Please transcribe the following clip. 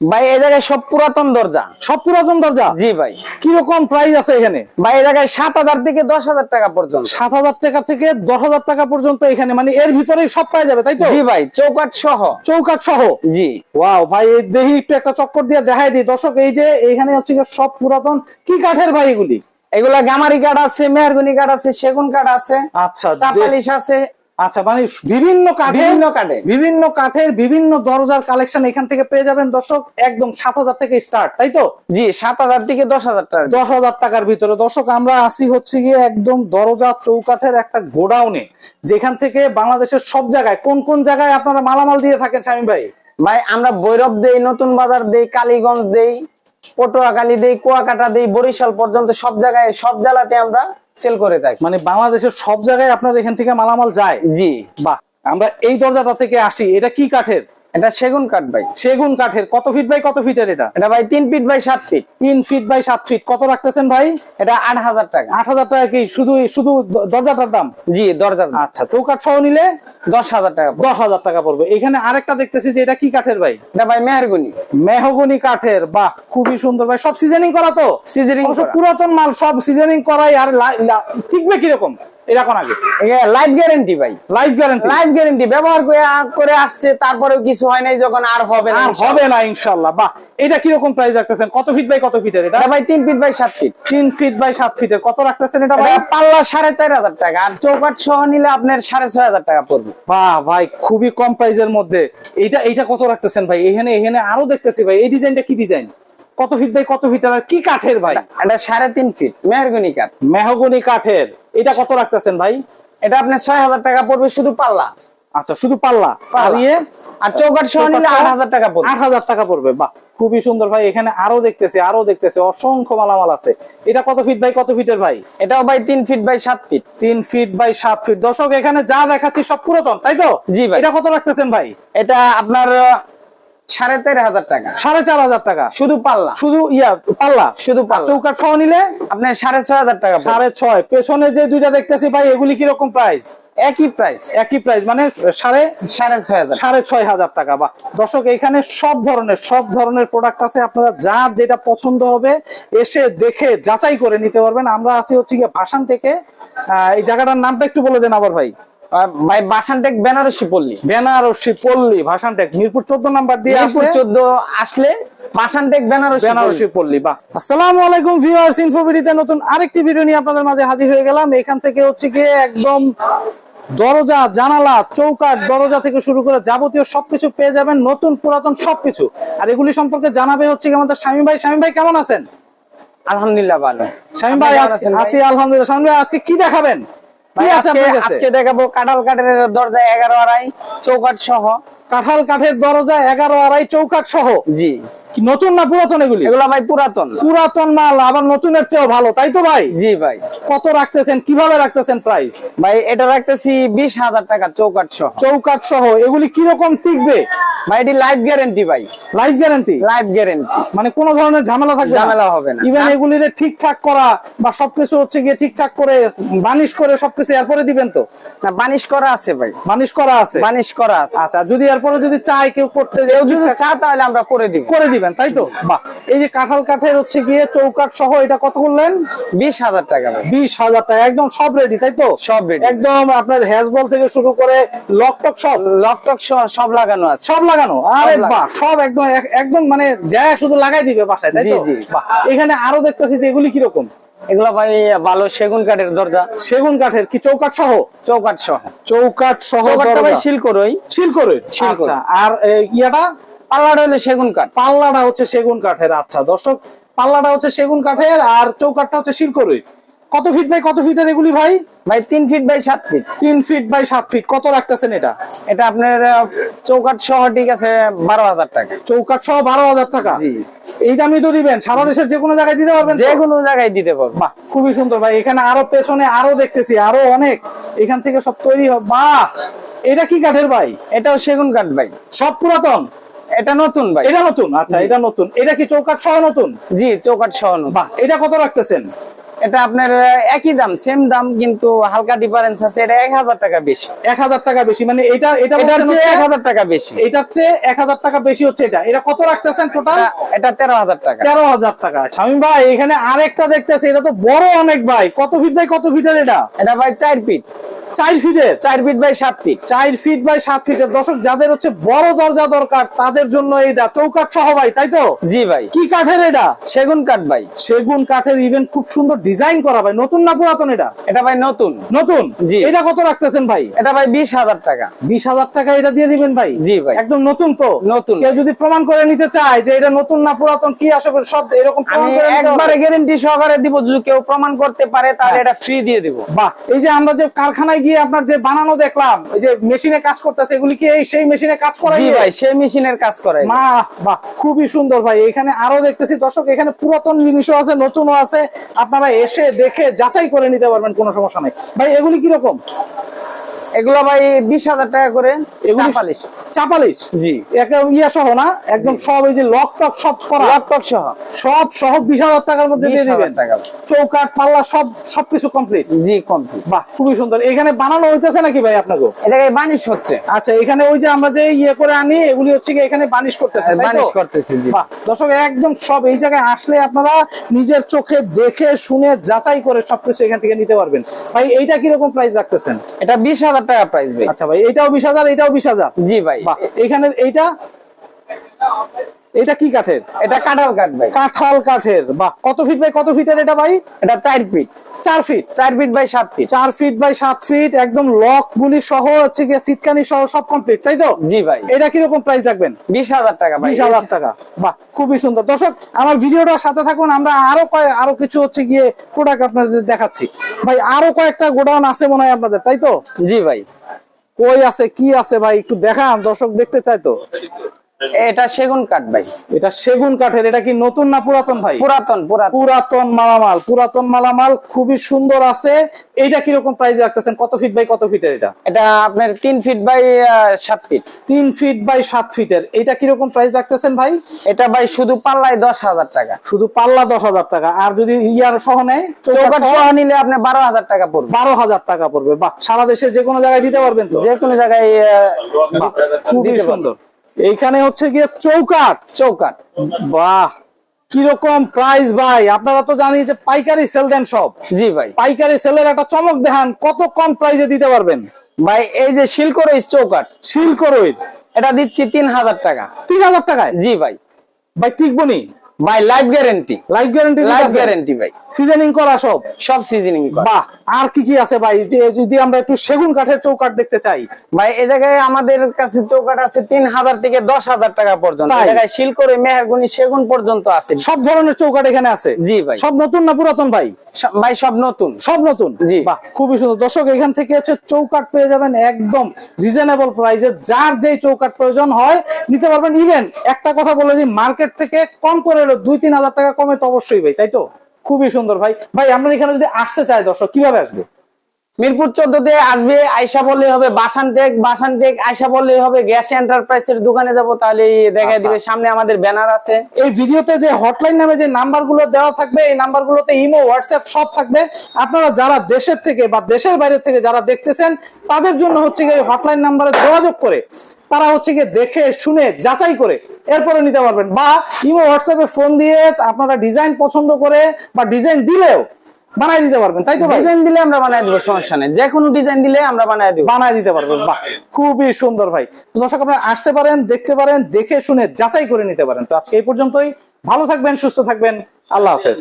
ভাই এই জায়গায় সব পুরাতন দরজা। সব পুরাতন দরজা? জি ভাই। কীরকম প্রাইস আছে এখানে? ভাই এই জায়গায় সাত হাজার থেকে দশ হাজার টাকা পর্যন্ত। সাত হাজার টাকা থেকে দশ হাজার টাকা পর্যন্ত এখানে মানে এর ভিতরে সব পাওয়া যাবে তাই তো? জি ভাই চৌকাট সহ। চৌকাট সহ? জি। ওয়াও ভাই এই দেখি একটু একটা চক্কর দিয়ে দেখাই দিই। দর্শক এই যে এখানে হচ্ছে সব পুরাতন। কি কাঠের ভাই এগুলি? এগুলা গামারি কাঠ আছে মেহরগুনি কাঠ আছে সেগুন কাঠ আছে আচ্ছা চাপালিশ আছে আচ্ছা মানে বিভিন্ন কাঠের বিভিন্ন কাঠের। বিভিন্ন কাঠের বিভিন্ন দরজার কালেকশন এখান থেকে পেয়ে যাবেন দর্শক একদম সাত হাজার থেকে স্টার্ট তাই তো? জি সাত হাজার থেকে দশ হাজার টাকা দশ হাজার টাকার ভিতরে। দর্শক আমরা আসি হচ্ছে গিয়ে একদম দরজা চৌকাঠের একটা গোডাউনে যেখান থেকে বাংলাদেশের সব জায়গায় কোন কোন জায়গায় আপনারা মালামাল দিয়ে থাকেন স্বামী ভাই? ভাই আমরা বৈরব দেই নতুন বাজার দেই কালীগঞ্জ দেই পটুয়াখালী দেই কুয়াকাটা দেই বরিশাল পর্যন্ত সব জায়গায় সব জেলাতে আমরা সেল করে থাকি। মানে বাংলাদেশের সব জায়গায় আপনার এখান থেকে মালামাল যায়? জি। বাহ আমরা এই দরজাটা থেকে আসি। এটা কি কাঠের? এটা সেগুন কাঠ ভাই। সেগুন কাঠের। কত ফিট বাই কত ফিটের এটা? এটা ভাই তিন ফিট বাই সাত ফিট তিন ফিট বাই সাত ফিট কত রাখতেছেন ভাই? এটা আট হাজার টাকা। আট হাজার টাকা কি শুধু শুধু দরজাটার দাম? জি দরজা আচ্ছা চৌকাঠ সহ নিলে দশ হাজার টাকা দশ হাজার টাকা পড়বে। এখানে আরেকটা দেখতেছি যে এটা কি কাঠের ভাই? এটা ভাই মেহরগুনি। মেহগনি কাঠের। বাহ খুবই সুন্দর ভাই। সব সিজনিং করা তো? সিজনিং পুরাতন মাল সব সিজনিং করাই আর টিকবে কীরকম? এটা কোন আগে? লাইফ গ্যারেন্টি ভাই। লাইফ গ্যারান্টি লাইফ গ্যারেন্টি ব্যবহার করে করে আসছে তারপরেও কিছু হয় নাই যখন আর হবে না হবে না বাহ এটা প্রাইস রাখতেছেন? কত ফিট বাই কত ফিটের এটা? এটা ভাই feet by feet feet by ফিটের কত রাখতেছেন এটা ভাই? পাল্লা সাড়ে চার হাজার টাকা আর চৌকাট সহ নিলে আপনার সাড়ে ছয় হাজার টাকা পড়বে। বাহ ভাই খুবই কম প্রাইসের মধ্যে। এইটা এইটা কত রাখতেছেন ভাই? এখানে এখানে আরও দেখতেছি ভাই। এই ডিজাইনটা কি ডিজাইন কত ফিট বাই কত ফিট আর কি কাঠের ভাই? এটা সাড়ে তিন ফিট মেহরগুনি কাঠ। মেহগনি কাঠের। এটা কত রাখতেছেন ভাই? এটা আপনার ছয় হাজার টাকা পড়বে শুধু পাল্লা। আচ্ছা শুধু পাল্লা। ইয়ে আর চৌকাট সহ নিলে আট হাজার টাকা পড়বে। আট হাজার টাকা পড়বে। বাহ খুবই সুন্দর ভাই। এখানে আরও দেখতেছি আরও দেখতেছি। অসংখ্য মালামাল আছে। এটা কত ফিট বাই কত ফিটের ভাই? এটাও ভাই তিন ফিট বাই সাত ফিট। তিন ফিট বাই সাত ফিট। দর্শক এখানে যা দেখাচ্ছি সব পুরাতন তাই তো? জি ভাই। এটা কত রাখতেছেন ভাই? এটা আপনার সাড়ে চার হাজার টাকা। সাড়ে চার হাজার টাকা। শুধু পাল্লা। শুধু ইয়া পাল্লা। শুধু সহ নিলে? আপনার সাড়ে ছয় হাজার টাকা সাড়ে ছয়। পেছনে যে দুইটা দেখতেছি ভাই এগুলি কীরকম প্রাইস একই প্রাইস একই প্রাইস মানে সাড়ে সাড়ে ছয় হাজার। সাড়ে ছয় হাজার টাকা বা দর্শক এখানে সব ধরনের সব ধরনের প্রোডাক্ট আছে। আপনারা যার যেটা পছন্দ হবে এসে দেখে যাচাই করে নিতে পারবেন। আমরা আছি হচ্ছে গিয়ে ভাষান থেকে। এই জায়গাটার নামটা একটু বলে দেন আবার ভাই। ভাই বাসানটেক বেনারসি পল্লী। বেনারসি পল্লী ভাষান টেক মিরপুর চোদ্দ নাম্বার দিয়ে মিরপুর চোদ্দ আসলে বাসানটেক বেনারসি বেনারসি পল্লী। বাহ। আসসালামু আলাইকুম ভিউয়ার্স ইনফোভিডিতে নতুন আরেকটি ভিডিও নিয়ে আপনাদের মাঝে হাজির হয়ে গেলাম। এখান থেকে হচ্ছে গিয়ে একদম দরজা জানালা চৌকাঠ দরজা থেকে শুরু করে যাবতীয় সবকিছু পেয়ে যাবেন নতুন পুরাতন সবকিছু। আর এগুলি সম্পর্কে জানাবে হচ্ছে কি আমাদের স্বামী ভাই। স্বামী ভাই কেমন আছেন? আলহামদুলিল্লাহ ভালো। স্বামী ভাই আছি- আলহামদুলিল্লাহ। স্বামী ভাই আজকে কি দেখাবেন? আজকে দেখাবো কাঁঠাল কাঠের দরজা এগারো আড়াই চৌকাঠ সহ। কাঁঠাল কাঠের দরজা এগারো আড়াই চৌকাঠ সহ? জি। নতুন না পুরাতন এগুলি? এগুলো ভাই পুরাতন। পুরাতন মাল আবার নতুনের চেয়েও ভালো তাই তো ভাই? জি ভাই। কত রাখতেছেন কীভাবে রাখতেছেন প্রাইস ভাই এটা রাখতেছি বিশ হাজার টাকা চৌকাঠ সহ। চৌকাঠ সহ এগুলি কীরকম টিকবে? ভাই এটি লাইফ গ্যারেন্টি ভাই। লাইফ গ্যারান্টি লাইফ গ্যারেন্টি মানে কোনো ধরনের ঝামেলা থাকবে ঝামেলা হবে না। ইভেন ঠিকঠাক করা বা সবকিছু হচ্ছে গিয়ে ঠিকঠাক করে বানিশ করে সবকিছু এরপরে দিবেন তো? না বানিশ করা আছে ভাই। বানিশ করা আছে? বানিশ করা আছে। আচ্ছা যদি এরপরে যদি চায় কেউ করতে কেউ যদি চা তাহলে আমরা করে দিব। করে দিবেন তাই তো? বাহ। এই যে কাঁঠাল কাঠের হচ্ছে গিয়ে চৌকাঠ সহ এটা কত বললেন বিশ হাজার টাকা বিশ হাজার টাকা একদম সব রেডি তাই তো? সব ready। একদম আপনার হ্যাজবল থেকে শুরু করে লক টক সব? লকটক সব লাগানো আছে। সব লাগানো? আরে। বাহ সব একদম একদম মানে যা শুধু লাগাই দিবে বাসায় তাই তো? এখানে আরও দেখতেছি যে এগুলি কীরকম? এগুলা ভাই ভালো সেগুন কাঠের দরজা। সেগুন কাঠের কি চৌকাঠ সহ? চৌকাঠ সহ। চৌকাঠ সহ। শিল করই। শিল করে আচ্ছা আর ইয়াটা? পাল্লাটা হলো সেগুন কাঠ। পাল্লাটা হচ্ছে সেগুন কাঠের আচ্ছা। দর্শক পাল্লাটা হচ্ছে সেগুন কাঠের আর চৌকাঠটা হচ্ছে শিল করে কত ফিট বাই কত ফিটের এগুলি ভাই? ভাই তিন ফিট বাই সাত ফিট তিন ফিট বাই সাত ফিট কত রাখতেছেন এটা? এটা আপনার চৌকাঠ সহ ঠিক আছে বারো হাজার টাকা। চৌকাঠ সহ বারো হাজার টাকা? জি। এই দামই তো দিবেন। সারা দেশের যে কোনো জায়গায় দিতে পারবেন? যে কোনো জায়গায় দিতে পারব বাহ খুবই সুন্দর ভাই। এখানে আরও পেছনে আরও দেখতেছি আরও অনেক। এখান থেকে সব তৈরি হবে বাহ! এটা কি কাঠের ভাই? এটাও সেগুন কাঠ ভাই। সব পুরাতন? এটা নতুন ভাই। এটা নতুন? আচ্ছা এটা নতুন। এটা কি চৌকাঠ সহ নতুন? জি চৌকাঠ সহ বাহ এটা কত রাখতেছেন? এটা আপনার একই দাম সেম দাম কিন্তু হালকা ডিফারেন্স আছে। এটা এক হাজার টাকা বেশি। এক হাজার টাকা বেশি মানে এটা এটা এক হাজার টাকা বেশি। চেয়ে এক হাজার টাকা বেশি হচ্ছে এটা। এটা কত রাখতেছেন টোটাল এটা- তেরো হাজার টাকা। তেরো হাজার টাকা। ভাই এখানে আরেকটা দেখতেছি এটা তো বড় অনেক ভাই। কত ফিট ভাই কত ফিটের এটা? এটা ভাই চার ফিট চার চার ফিট বাই সাত ফিট চার ফিট বাই সাত ফিটের দর্শক যাদের হচ্ছে বড় দরজা দরকার তাদের জন্য এটা চৌকাঠ সহ ভাই তাই তো? জি ভাই। কি কাঠের এটা? সেগুন কাঠ ভাই। সেগুন কাঠের ইভেন খুব সুন্দর ডিজাইন করা ভাই। নতুন না পুরাতন এটা? এটা ভাই নতুন। নতুন? জি। এটা কত রাখতেছেন ভাই? এটা ভাই বিশ হাজার টাকা। বিশ হাজার টাকা এটা দিয়ে দিবেন ভাই? জি ভাই। একদম নতুন তো? নতুন। কেউ যদি প্রমাণ করে নিতে চায় যে এটা নতুন না পুরাতন কি সব এরকম আমি করে নিতে হবে। একবারে গ্যারেন্টি সহকারে দিব যদি কেউ প্রমাণ করতে পারে তাহলে হ্যাঁ। এটা ফ্রি দিয়ে দিব। বাহ। এই যে আমরা যে কারখানায় গিয়ে আপনার যে বানানো দেখলাম যে মেশিনে কাজ করতেছে এগুলি কি এই সেই মেশিনে কাজ করাই? ভাই সেই মেশিনের কাজ করে মা বাহ খুবই সুন্দর ভাই। এখানে আরও দেখতেছি দর্শক এখানে পুরাতন জিনিসও আছে নতুনও আছে। আপনারা এসে দেখে যাচাই করে নিতে পারবেন কোনো সমস্যা নেই। ভাই এগুলি কীরকম? এগুলো ভাই বিশ হাজার টাকা করে চাপালিশ। চাপালিশ? জি। ইয়া সহ না? একদম সব এই যে লক টক সব করা? ল্যাপটপ সহ। সব সহ বিশ হাজার টাকার মধ্যে দিয়ে দিবেন? চৌকাট পাল্লা সব সবকিছু কমপ্লিট জি কমপ্লিট বাহ খুবই সুন্দর। এখানে বানানো হইতেছে নাকি ভাই আপনাকে? এটাকে বানিশ হচ্ছে? আচ্ছা এখানে ওই যে আমরা যে ইয়ে করে আনি এগুলি হচ্ছে কি এখানে বানিশ করতেছে বানিশ করতেছে জি। দর্শক একদম সব এই জায়গায় আসলে আপনারা নিজের চোখে দেখে শুনে যাচাই করে সবকিছু এখান থেকে নিতে পারবেন। ভাই এইটা কীরকম প্রাইস রাখতেছেন? এটা বিশ হাজার টাকা প্রাইস ভাই। আচ্ছা ভাই এটাও বিশ হাজার এটাও বিশ হাজার। জি ভাই। এখানে এইটা এটা কি কাঠের? এটা কাঁঠাল কাঠ ভাই। কাঁঠাল কাঠের। বাহ কত ফিট বাই কত ফিটের এটা ভাই? এটা চার ফিট চার ফিট চার ফিট বাই সাত ফিট চার ফিট বাই সাত ফিট একদম লক গুলি সহ হচ্ছে গিয়ে সিটকানি সহ সব কমপ্লিট তাই তো? জি ভাই। এটা কীরকম প্রাইস রাখবেন? বিশ হাজার টাকা ভাই। বিশ হাজার টাকা। বাহ খুবই সুন্দর। দর্শক আমার ভিডিওটার সাথে থাকুন আমরা আরও কয়েক আরও কিছু হচ্ছে গিয়ে প্রোডাক্ট আপনাদের দেখাচ্ছি। ভাই আরও কয়েকটা গোডাউন আছে মনে হয় আপনাদের তাই তো? জি ভাই। কই আছে কি আছে ভাই? একটু দেখান দর্শক দেখতে চাই তো। এটা সেগুন কাঠ ভাই। এটা সেগুন কাঠের এটা কি নতুন না পুরাতন ভাই? পুরাতন পুরাতন। পুরাতন মালামাল পুরাতন মালামাল খুবই সুন্দর আছে। এইটা কীরকম প্রাইস রাখতেছেন? কত ফিট বাই কত ফিটের এটা? এটা আপনার তিন ফিট বাই সাত ফিট তিন ফিট বাই সাত ফিটের এটা কীরকম প্রাইস রাখতেছেন ভাই? এটা ভাই শুধু পাল্লায় দশ হাজার টাকা। শুধু পাল্লা দশ হাজার টাকা। আর যদি ইয়ার সহ নেয় চৌকাঠ সহ নিলে আপনি বারো হাজার টাকা পড়বে। বারো হাজার টাকা পড়বে। বাহ সারা দেশে যে কোনো জায়গায় দিতে পারবেন তো? যে কোনো জায়গায় খুবই সুন্দর। এইখানে হচ্ছে গিয়ে চৌকাট চৌকাট বাহ কীরকম প্রাইস ভাই? আপনারা তো জানি যে পাইকারি সেল দেন সব। জি ভাই। পাইকারি সেলের একটা চমক দেখান কত কম প্রাইসে দিতে পারবেন? ভাই এই যে শিলকর চৌকাট শিলকর এটা দিচ্ছি তিন হাজার টাকা। তিন হাজার টাকায়? জি ভাই। ভাই ঠিক টিকবনি ভাই life guarantee life guarantee life guarantee ভাই। সিজনিং করা সব? সব সিজনিং করা। বাহ আর কি কি আছে ভাই? যদি আমরা একটু সেগুন কাঠের চৌকাট দেখতে চাই। ভাই এই জায়গায় আমাদের কাছে চৌকাঠ আছে তিন হাজার থেকে দশ হাজার টাকা পর্যন্ত। এই জায়গায় শিলকরে মেহেরগুনি সেগুন পর্যন্ত আছে। সব ধরনের চৌকাট এখানে আছে? জি ভাই। সব নতুন না পুরাতন ভাই? ভাই সব নতুন। সব নতুন? জি। বাহ খুবই সুন্দর। দর্শক এখান থেকে হচ্ছে চৌকাট পেয়ে যাবেন একদম রিজনেবল প্রাইসে যার যেই চৌকাট প্রয়োজন হয় নিতে পারবেন। ইভেন একটা কথা বলে দিই মার্কেট থেকে কম করে হলো দুই তিন হাজার টাকা কমে তো অবশ্যই ভাই তাই তো? খুবই সুন্দর ভাই। ভাই আমরা এখানে যদি আসতে চাই দর্শক কীভাবে আসবে? মিরপুর চোদ্দতে আসবে আয়সা বললে হবে বাসান টেক বাসান টেক আয়সা বললে হবে গ্যাস এন্টারপ্রাইজের দোকানে যাব তাহলে দেখা আচ্ছা। দিবে সামনে আমাদের ব্যানার আছে। এই ভিডিওতে যে হটলাইন নামে যে নাম্বারগুলো দেওয়া থাকবে এই নাম্বারগুলোতে ইমো হোয়াটসঅ্যাপ সব থাকবে। আপনারা যারা দেশের থেকে বা দেশের বাইরে থেকে যারা দেখতেছেন তাদের জন্য হচ্ছে গিয়ে হটলাইন নাম্বারে যোগাযোগ করে তারা হচ্ছে গিয়ে দেখে শুনে যাচাই করে এরপরে নিতে পারবেন। বা ইমো হোয়াটসঅ্যাপে ফোন দিয়ে আপনারা ডিজাইন পছন্দ করে বা ডিজাইন দিলেও বানাই দিতে পারবেন তাই তো ডিজাইন দিলে আমরা বানাই দিব সমস্যা নেই। যে কোনো ডিজাইন দিলে আমরা বানাই দিব। বানাই দিতে পারবেন বাহ। খুবই সুন্দর ভাই। তো দর্শক আপনারা আসতে পারেন দেখতে পারেন দেখে শুনে যাচাই করে নিতে পারেন। তো আজকে এই পর্যন্তই। ভালো থাকবেন সুস্থ থাকবেন। আল্লাহ হাফেজ।